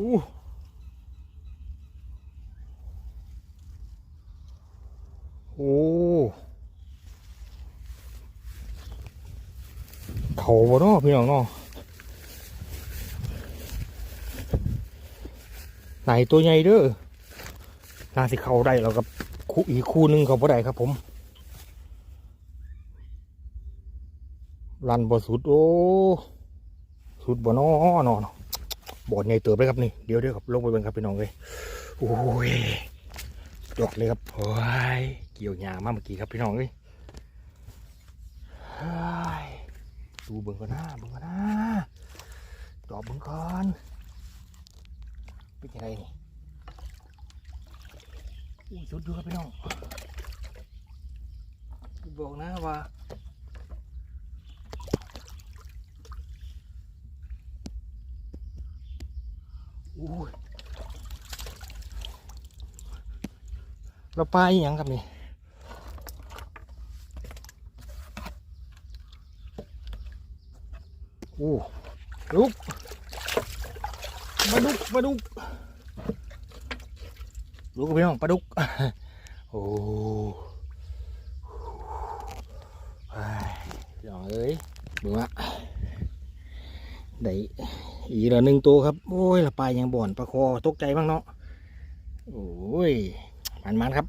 อู้โอ้เขาบ่เนาะพี่น้องเนาะไหนตัวใหญ่เด้อน่าสิเข้าได้แล้วกับคู่อีกคู่นึงเขาบ่ได้ครับผมลันบ่สุดโอ้สุดบ่นอนอน บอนใหญ่เติบเลยครับนี่เดี๋ยวเดี๋ยวครับลงไปเบิ่งครับพี่น้องเลยโอ้ยดอกเลยครับโอ้ยเกี่ยวหญ้ามากเมื่อกี้ครับพี่น้องเลยเฮ้ยดูเบิ่งก่อนนะเบิ่งก่อนนะดอกเบิ่งก่อนเป็นยังไงนี่อุ้ยสุดดูครับพี่น้องบอกนะว่า เราปลาอหยังครับนี่โอ้ลุกปลาดุกปลาดุกลุกพี่น้องปลาดุก โอ้ไอ้พี่น้องเอ้ยดูว่า ได้อีกละหนึ่งตัวครับ โอ้ยละปลายังบ่อนปลาคอตกใจบ้างเนาะโอ้ยมันมันครับ